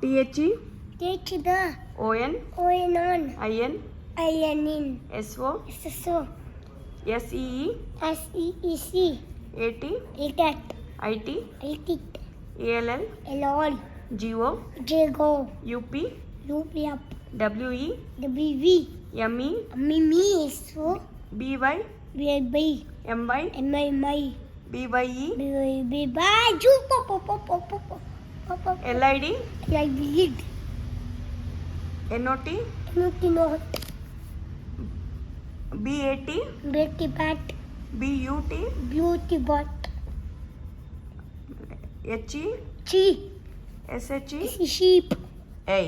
T H E T H the O N O N on I N I N in S O S S O S E E S E E C A T A T I T I T A L L L L G O G O U P U P up W E W V M E M E M E S O B Y B Y B M Y M Y M Y B Y E B Y B Y Ju po po po po po po Pop pop. L I D Like bleed. N O T Not not. B A T Betty bat. B U T Beauty bot. H E Chi. S H E It's a sheep. I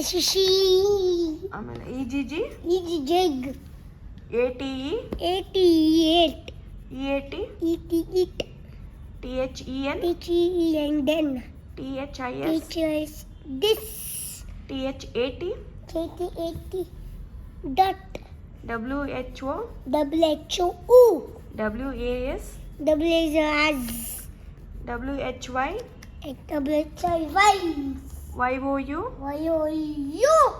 It's a sheep. ಆಮೇಲೆ E G G It's a jig. A T E 88. E A T Eat eat. T H E N H E E and T H I S. Teacher is this. T H A T. K T A T. Dot. W H O. W H O U. W A S. W is as. W H Y. W H I Y. Y O U. Y O U.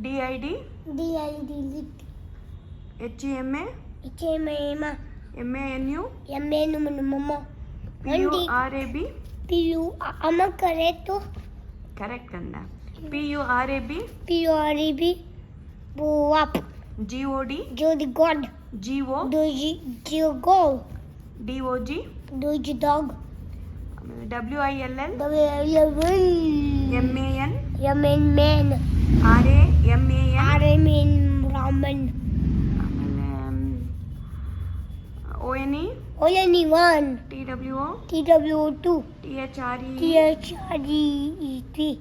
D I D. D I D. H E M A. H E M A. M A N U. M A N U M A. P U R A B. P U अमर करे तो। Correct करना P U R A B P U R A B वो आप। जी O D जो दी God जी ओ दो जी जी गो D O G दो G dog W I L L W I L L M A N M N man R A M A N R M N Raman O N E only one. TWO. TWO2. THRE. THRE3.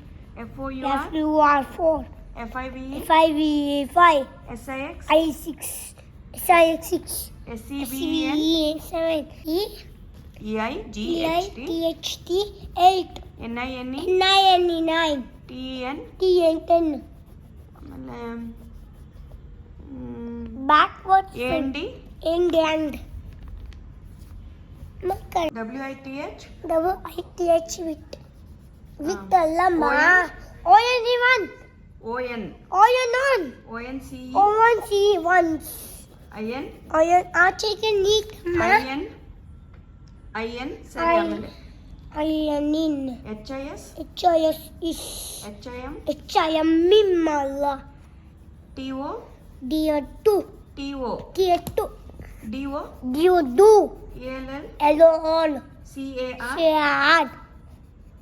FOUR. FOUR4. FIVE. FIVE5. SIX. I6. SIX6. SCBEN. 7. E. EI. GHT. 8. NINE. NINE 9. TN. TN 10. Um, backwards. AND. AND. മക്കൾ. W I T H W I T H with. With അല്ലമ്മ O N E one O N O N on O N C O N C once I N O N ആ ചേക്കൻ നീക്ക് I N I N ശരിയാണല്ലേ അല്ലനിൻ H I S H I S his H I M H I M മിമ്മല്ല T O D എട്ടു T O T എട്ടു D O? D O do A L L? L O L C A R? C A R.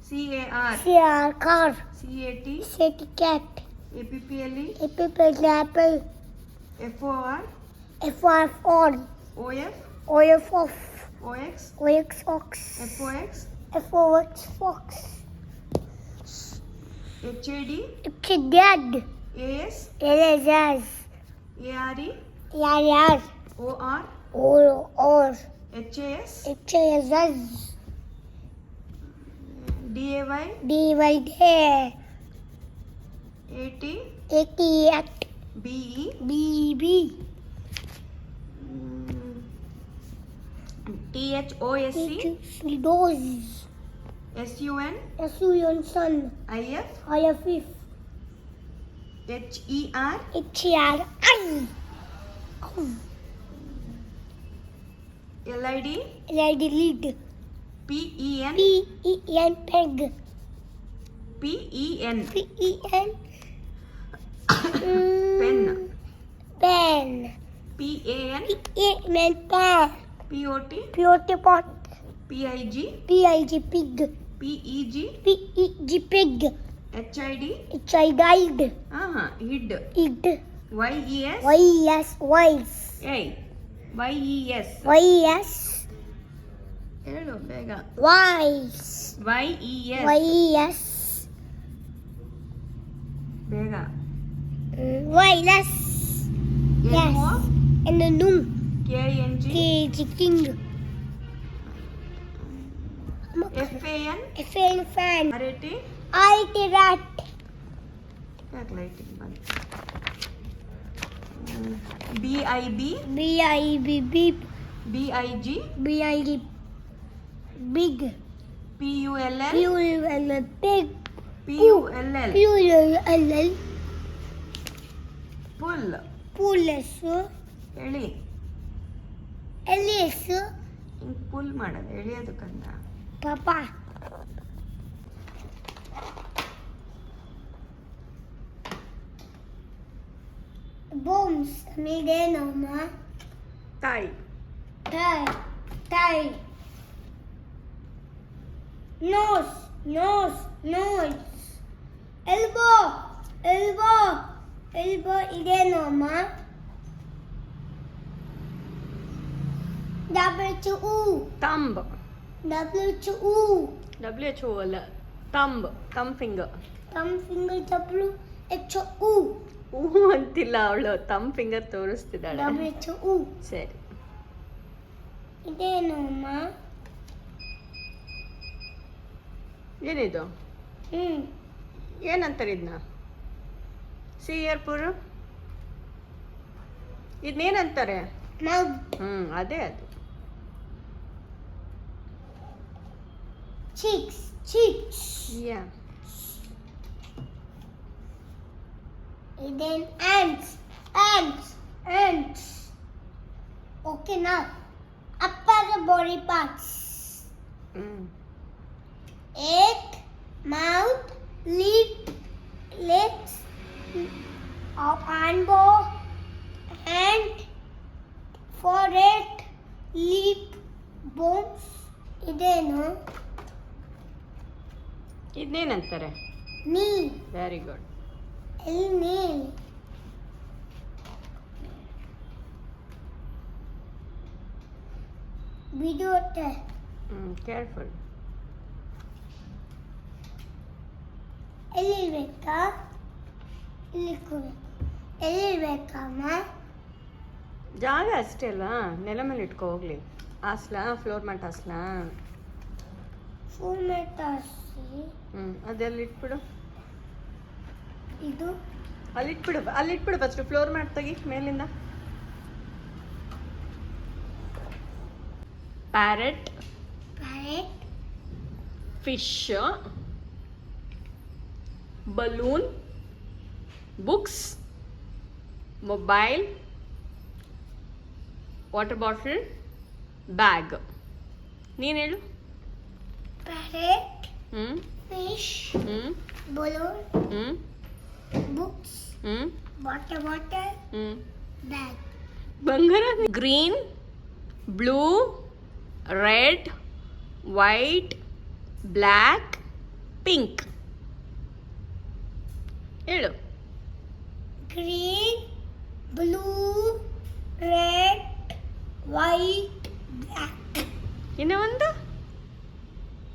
C A R. C A R. Car C A T? C A T cat A P P L E? A P P L apple F O R? F O R all O F? O F off O X? O X ox F O X? F O X fox. H A D? H A D. A S? A S A R E? A R E. O R O R H A S H A S D A Y D Y D A T A T at B E B B T H O S C Dose S S U N S U N Sun I F I F F H E R H E R I L I D? L I D lead. P E N? P E N peg. P E N. P E N. Pen. Pen. P A N. P A N pen. P O T. P O T pot. P I G. P I G pig. P E G. P E G pig. H I D H I guide. Uh ah, huh. Id. Id. Y E S. Y E S. Wise. Hey. Y E S Y S ಹೇಳು ಬೇಗ wise. Y E S Y S. ಬೇಗ Wireless. Yes. N O And the noon. K N G K G king. F A N A fan fan. R A T I T rat. ಯಾಕೆ lighting ಬಂತು B I B B I B beep. B I G B I G big. P U L P L U and a pig. P U L L P U L L pull ಪುಲಸ್ ಎಳಿ L S ಹಿಂಗ್ full ಮಾಡೋದು ಎಳಿಯೋದು ಕಂದ ಪಾಪ Bones também de noma. Tai. Tai. Tai. Nose. Nose. Nose. Elbow. Elbow. Elbow ide noma. W thumb. W U. W là thumb, thumb finger. Thumb finger W H U. ಹೂ ಅಂತಿಲ್ಲ ಅವಳು ತಮ್ಮ finger ತೋರಿಸ್ತಿದ್ದಾಳೆ. ಸರಿ. ಇದೇನು ಅಮ್ಮ? ಏನಿದು? ಹ್ಮ್ ಏನಂತಾರೆ ಇದನ್ನ ಸಿ ಇಯರ್ ಪುರು ಇದನ್ನೇನಂತಾರೆ ಹ್ಮ್ ಅದೇ ಅದು. Chicks chicks yeah Then ants, ants, ants. Okay, now upper the body parts. Hmm Egg, mouth, lip, lips, uh, elbow, hand, forehead, lip, bones. ಇದೇನು ಇದನ್ನೇನಂತಾರೆ ನೀ ವೆರಿ ಗುಡ್ ಎಲ್ಲಿ ನೀ ಬಿಡುತ್ತೆ ಹ್ಮ್ ಕೇರ್ಫುಲ್ ಎಲ್ಲಿರ್ಬೇಕಾ ಇಲ್ಲಿ ಕೂರ್ಬೇಕು ಎಲ್ಲಿರ್ಬೇಕಮ್ಮ ಜಾಗ ಅಷ್ಟೇ ಅಲ್ವಾ ನೆಲ ಮೇಲೆ ಇಟ್ಕೋ ಹೋಗ್ಲಿ ಹಾಸ್ಲಾ ಫ್ಲೋರ್ ಮ್ಯಾಟ್ ಹಾಸ್ಲಾ ಫುಲ್ ಮೆಟಾಸಿ ಹ್ಮ್ ಅದೆಲ್ಲಿ ಇಟ್ಬಿಡು ಇದು? ಅಲ್ಲಿ ಇಟ್ಬಿಡು ಅಲ್ಲಿ ಇಟ್ಬಿಡು ಫಸ್ಟ್ ಫ್ಲೋರ್ ಮ್ಯಾಟ್ ತೆಗಿ ಮೇಲಿಂದ. Parrot parrot fish balloon books mobile water bottle bag ನೀನು ಹೇಳು. ಪ್ಯಾರೆಟ್ ಹ್ಞೂ ಫಿಶ್ ಹ್ಞೂ ಬಲೂನ್ ಹ್ಞೂ ಬುಕ್ಸ್ ಹ್ಞೂ ವಾಟರ್ ಬಾಟಲ್ ಹ್ಞೂ ಬ್ಯಾಗ್ ಬಂಗಾರ green blue red white black pink ಹೇಳು green blue red white black ಇನ್ನು ಒಂದು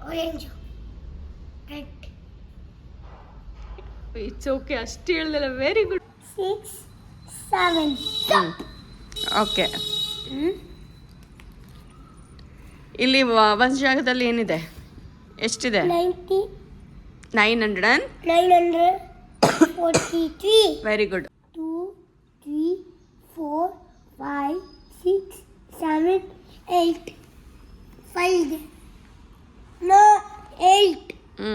ಆರೆಂಜ್ ರೆಡ್ ಇಟ್ಸ್ ಓಕೆ ಅಷ್ಟು ಹೇಳ್ದಲ್ಲ very good six seven okay ಇಲ್ಲಿ ಒಂದು ಜಾಗದಲ್ಲಿ ಏನಿದೆ? ಎಷ್ಟಿದೆ? Nine hundred and nine hundred forty three very good two three four five six seven eight five no eight ಹ್ಞೂ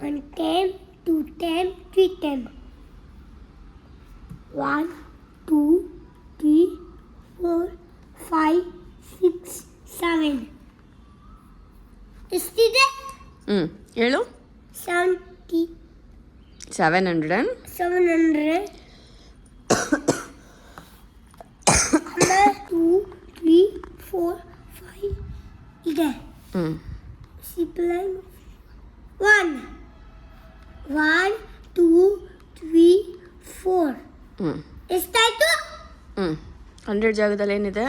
One time, two time, three time. One, two, three, four, five, six, seven. ಎಷ್ಟಿದೆ ಹ್ಞೂ ಹೇಳು seventy seven hundred and seven hundred two three four five ಇದೆ ಹ್ಞೂ Zipline. One. One, two, three, four. ಹ್ಞೂ ಎಷ್ಟಾಯ್ತು ಹ್ಞೂ hundred ಜಾಗದಲ್ಲಿ ಏನಿದೆ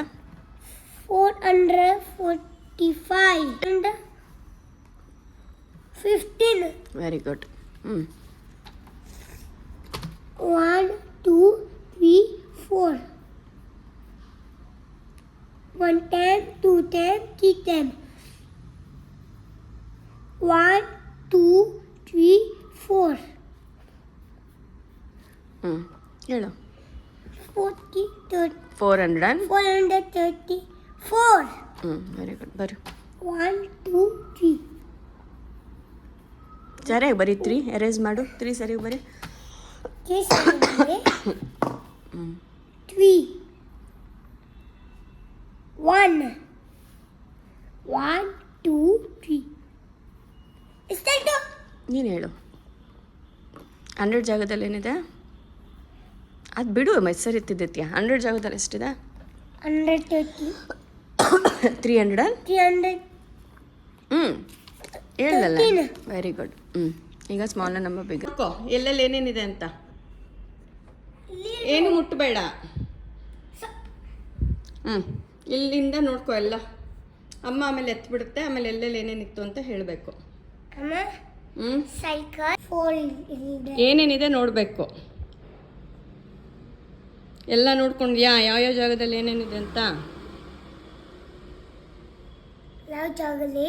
four hundred forty five and fifteen very good ಹ್ಞೂ one two three four one ten two ten three ten one two three four ಹೇಳು. Forty thirty four hundred and four thirty four ಹ್ಞೂ very good ಬರು. One two three ಸರಿ ಬರೀ three erase ಮಾಡು. Three ಸರಿ ಬರೀ. Three ಸರಿ three one one two three ಎಷ್ಟು ನೀನು ಹೇಳು. ಹಂಡ್ರೆಡ್ ಜಾಗದಲ್ಲಿ ಏನಿದೆ? ಅದು ಬಿಡು ಮೈಸೂರು ಎತ್ತಿದ್ದೈತಿಯ ಹಂಡ್ರೆಡ್ ಜಾಗದಲ್ಲಿ ಎಷ್ಟಿದೆ? Hundred? Three hundred three hundred ಹ್ಞೂ ಹೇಳಲ್ಲ ವೆರಿ ಗುಡ್ ಹ್ಞೂ ಈಗ ಸ್ಮಾಲ್ ನಂಬರ್ ಬಿಗ್ ಎಲ್ಲೆಲ್ಲಿ ಏನೇನಿದೆ ಅಂತ? ಏನು ಮುಟ್ಟಬೇಡ ಹ್ಞೂ ಇಲ್ಲಿಂದ ನೋಡ್ಕೊ ಎಲ್ಲ. ಅಮ್ಮ ಆಮೇಲೆ ಎತ್ಬಿಡುತ್ತೆ ಆಮೇಲೆ ಎಲ್ಲೆಲ್ಲಿ ಏನೇನಿತ್ತು ಅಂತ ಹೇಳಬೇಕು. Amma, there. ಏನೇನಿದೆ ನೋಡಬೇಕು. ಎಲ್ಲ ನೋಡ್ಕೊಂಡ್ಯಾ ಯಾವ್ಯಾವ ಜಾಗದಲ್ಲಿ ಏನೇನಿದೆ ಅಂತ? ಯಾವ ಜಾಗದಲ್ಲಿ.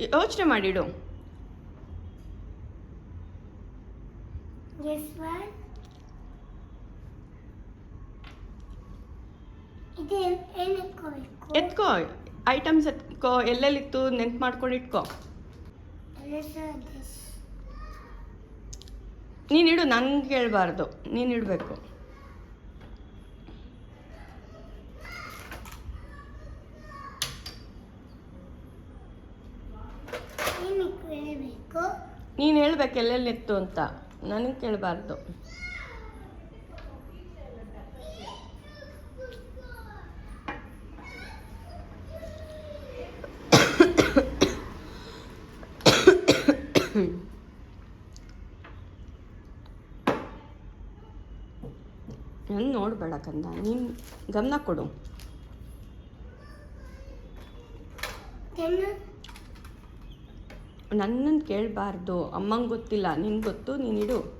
ಯೋಚನೆ ಮಾಡಿಡು ಐಟಮ್ಸ್ ಎತ್ಕೋ ಎಲ್ಲೆಲ್ಲಿತ್ತು ನೆನ್ಪು ಮಾಡ್ಕೊಂಡು ಇಟ್ಕೋ. ನೀನು ಇಡು ನಂಗೆ ಕೇಳಬಾರ್ದು ನೀನು ಇಡಬೇಕು. ನೀನು ಹೇಳ್ಬೇಕು ಎಲ್ಲೆಲ್ಲಿತ್ತು ಅಂತ. ನನಗೆ ಕೇಳಬಾರ್ದು. ನೋಡಬೇಡ ಕಂದ ಗಮನ ಕೊಡು. ನನ್ನನ್ನು ಕೇಳಬಾರ್ದು. ಅಮ್ಮಂಗೆ ಗೊತ್ತಿಲ್ಲ. ನಿನ್ಗೆ ಗೊತ್ತು ನೀನಿಡು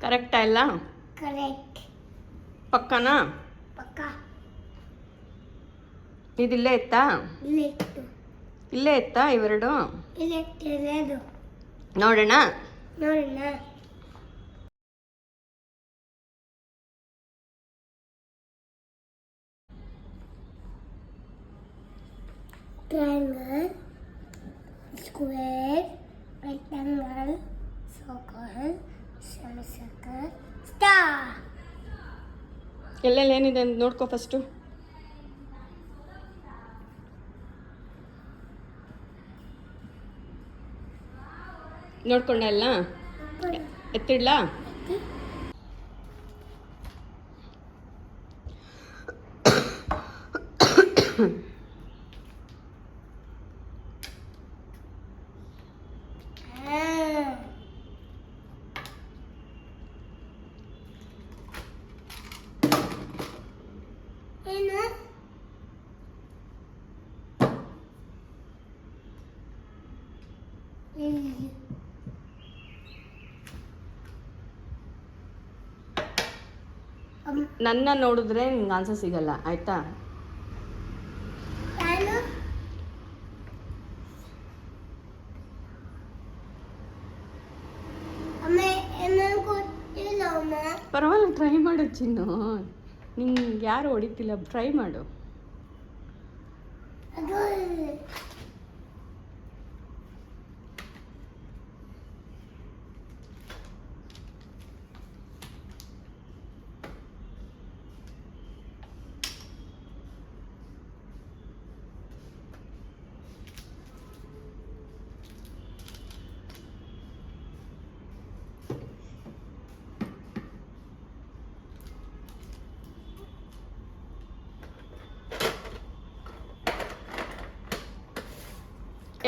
ಕರೆಕ್ಟಾ ಇಲ್ಲ ಕರೆಕ್ಟ್. ಪಕ್ಕನಾ? ಪಕ್ಕ. ಇದಿಲ್ಲೇ ಇತ್ತಾ? ಇಲ್ಲಿಟ್ಟು ಇಲ್ಲೇ ಇತ್ತಾ ಇವೆರಡು? ಇಲ್ಲಿಟ್ಟಿರೋದು ನೋಡೋಣ. ನೋಡೋಣ. triangle, square, rectangle, circle. ಎಲ್ಲೆಲ್ಲಿ ಏನಿದೆ ಅಂತ ನೋಡ್ಕೋ ಫಸ್ಟು ನೋಡ್ಕೊಂಡ ಎಲ್ಲ ಎತ್ತಿಡ್ಲಾ Ah. ಏನು ಇಲ್ಲಿ. ಅಮ್- ನನ್ನ ನೋಡಿದ್ರೆ ನಿಮ್ಗೆ ಆನ್ಸರ್ ಸಿಗಲ್ಲ ಆಯ್ತಾ? ಪರವಾಗಿಲ್ಲ ಟ್ರೈ ಮಾಡು ಚಿನ್ನು. ನಿಂಗೆ ಯಾರು ಹೊಡಿತಿಲ್ಲ ಟ್ರೈ ಮಾಡು.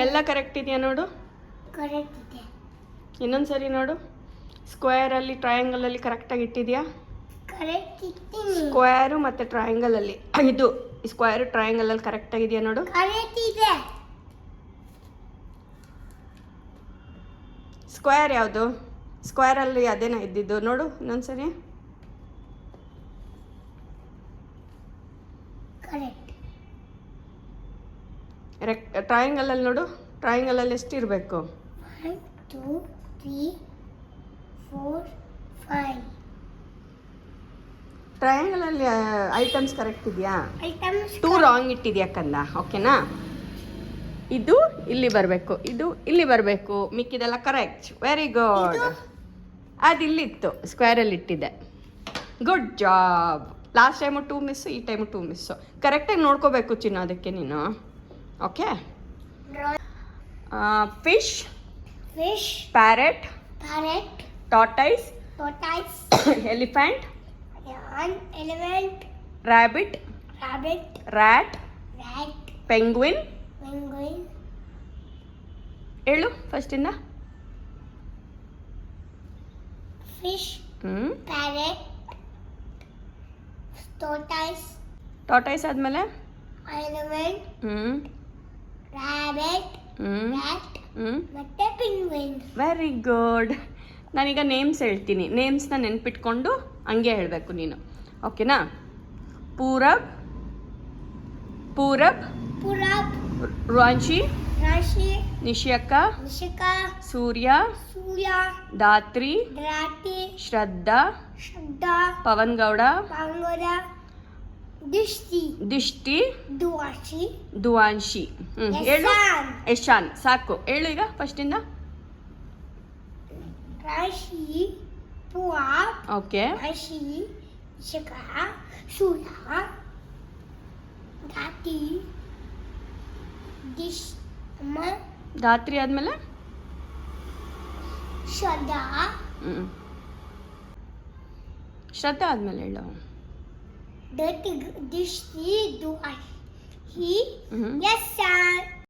ಎಲ್ಲ ಕರೆಕ್ಟ್ ಇದೆಯಾ ನೋಡು? ಕರೆಕ್ಟ್ ಇದೆ. ಇನ್ನೊಂದು ಸರಿ ನೋಡು ಸ್ಕ್ವೇರಲ್ಲಿ ಟ್ರಯಾಂಗಲಲ್ಲಿ ಕರೆಕ್ಟಾಗಿ ಇಟ್ಟಿದ್ಯಾ? ಕರೆಕ್ಟ್ ಮತ್ತೆ ಸ್ಕ್ವೇರು ಮತ್ತು ಟ್ರಯಾಂಗಲಲ್ಲಿ ಇದು ಸ್ಕ್ವೇರು ಟ್ರಯಾಂಗಲಲ್ಲಿ ಕರೆಕ್ಟಾಗಿದೆಯಾ ನೋಡು? ಕರೆಕ್ಟ್ ಇದೆ. ಸ್ಕ್ವೇರ್ ಯಾವುದು? ಸ್ಕ್ವೇರಲ್ಲಿ ಅದೇನ ಇದ್ದಿದ್ದು ನೋಡು ಇನ್ನೊಂದು ಸರಿ ಕರೆಕ್ಟ್ ರೆಕ್ ಟ್ರಯಾಂಗಲಲ್ಲಿ ನೋಡು. ಟ್ರಯಾಂಗಲಲ್ಲಿ ಎಷ್ಟು ಇರಬೇಕು? One two three four five ಟ್ರಯಾಂಗಲಲ್ಲಿ items correct ಇದೆಯಾ? ಐಟಮ್ಸ್ ಟೂ ರಾಂಗ್ ಇಟ್ಟಿದ್ಯಾ ಕಂದ? ಓಕೆನಾ ಇದು ಇಲ್ಲಿ ಬರಬೇಕು. ಇದು ಇಲ್ಲಿ ಬರಬೇಕು. ಮಿಕ್ಕಿದೆಲ್ಲ ಕರೆಕ್ಟ್ ವೆರಿ ಗುಡ್? ಅದು ಇಲ್ಲಿತ್ತು ಸ್ಕ್ವೇರಲ್ಲಿ ಇಟ್ಟಿದೆ good job last time two miss ಈ ಟೈಮು ಟೂ ಮಿಸ್ಸು ಕರೆಕ್ಟಾಗಿ ನೋಡ್ಕೋಬೇಕು ಚಿನ್ನ ಅದಕ್ಕೆ ನೀನು. Okay fish fish parrot parrot tortoise tortoise elephant elephant rabbit rabbit rat rat penguin penguin ಹೇಳು ಫಸ್ಟಿಂದ ಹ್ಞೂ parrot tortoise ಟಾಟೈಸ್ ಆದಮೇಲೆ elephant ಹ್ಞೂ rabbit Mm. rat ಮತ್ತೆ penguin. ವೆರಿ ಗುಡ್ ನಾನೀಗ ನೇಮ್ಸ್ ಹೇಳ್ತೀನಿ. ನೇಮ್ಸ್ನ ನೆನ್ಪಿಟ್ಕೊಂಡು ಹಂಗೆ ಹೇಳಬೇಕು ನೀನು. ಓಕೆನಾ ಪೂರಬ್ ಪೂರಬ್ ಪೂರಬ್ ರಾಂಚಿ ರಾಂಚಿ ನಿಶಿಯಕ್ಕ ನಿಶಿಕ ಸೂರ್ಯ ಸೂರ್ಯ ದಾತ್ರಿ ದಾತ್ರಿ ಶ್ರದ್ಧಾ ಶ್ರದ್ಧಾ ಪವನ್ ಗೌಡ ಪವನ್ dishti ದಿಷ್ಟಿ ದಿಷ್ಟಿ ದ್ವಾಂಶಿ ದ್ವಾಂಶಿ ಹೇಳು. ಯಶಾನ್ ಸಾಕು. ಹೇಳು ಈಗ ಫಸ್ಟ್ ಇಂದ. ರಾಶಿ ಪುವಾ ಓಕೆ ರಾಶಿ ಶಕ ಸೂರ ಧಾತಿ ದಿಶ್ ಮ ಧಾತ್ರಿ ಆದ್ಮೇಲೆ? ಶ್ರದ್ಧಾ ಹ್ಞೂ ಶ್ರದ್ಧಾ ಆದ್ಮೇಲೆ ಹೇಳೋ. dirty dish do I? He? Mm -hmm. Yes, sir.